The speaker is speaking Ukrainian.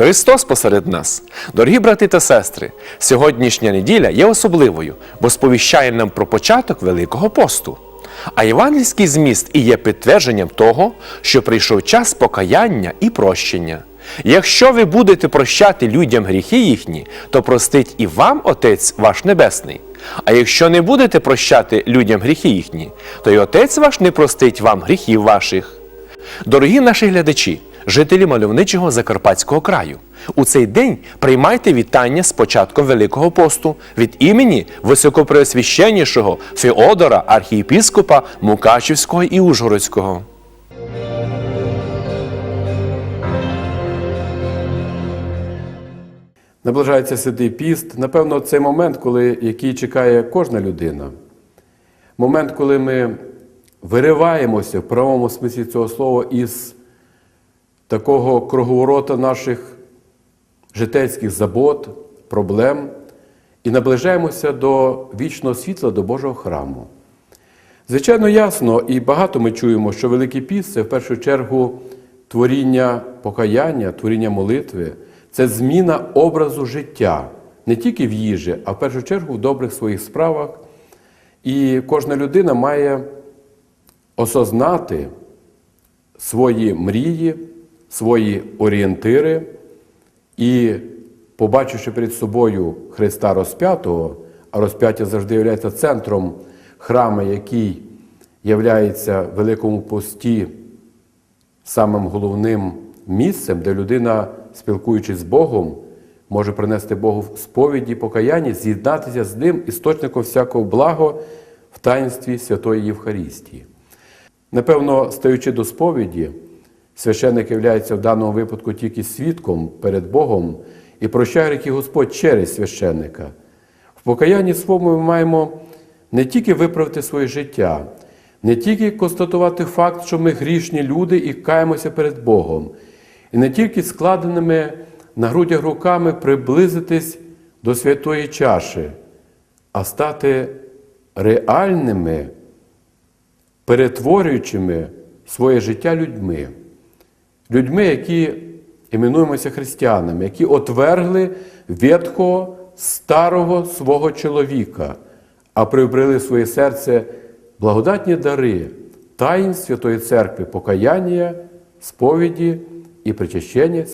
Христос посеред нас. Дорогі брати та сестри, сьогоднішня неділя є особливою, бо сповіщає нам про початок Великого посту. А євангельський зміст і є підтвердженням того, що прийшов час покаяння і прощення. Якщо ви будете прощати людям гріхи їхні, то простить і вам Отець ваш Небесний. А якщо не будете прощати людям гріхи їхні, то й Отець ваш не простить вам гріхів ваших. Дорогі наші глядачі, жителі мальовничого Закарпатського краю, у цей день приймайте вітання з початком Великого посту від імені високопреосвященнішого Феодора, архієпіскопа Мукачівського і Ужгородського. Наближається Святий Піст. Напевно, це момент, коли, який чекає кожна людина. Момент, коли ми вириваємося в правому смислі цього слова із такого круговорота наших житейських забот, проблем і наближаємося до вічного світла, до Божого храму. Звичайно, ясно, і багато ми чуємо, що Великий Піст це в першу чергу творіння покаяння, творіння молитви, це зміна образу життя не тільки в їжі, а в першу чергу в добрих своїх справах. І кожна людина має осознати свої мрії, свої орієнтири і, побачивши перед собою Христа розп'ятого, а розп'яття завжди є центром храму, який являється в Великому пості самим головним місцем, де людина, спілкуючись з Богом, може принести Богу сповіді, покаяння, з'єднатися з ним, істочником всякого благо в таїнстві Святої Євхарістії. Напевно, стаючи до сповіді, священник є в даному випадку тільки свідком перед Богом і прощає гріхи Господь через священника. В покаянні своєму ми маємо не тільки виправити своє життя, не тільки констатувати факт, що ми грішні люди і каємося перед Богом, і не тільки складеними на грудях руками приблизитись до святої чаші, а стати реальними, перетворюючими своє життя людьми, людьми, які іменуємося християнами, які отвергли ветхого старого свого чоловіка, а приобрели в своє серце благодатні дари, таїн Святої Церкви, покаяння, сповіді і причащення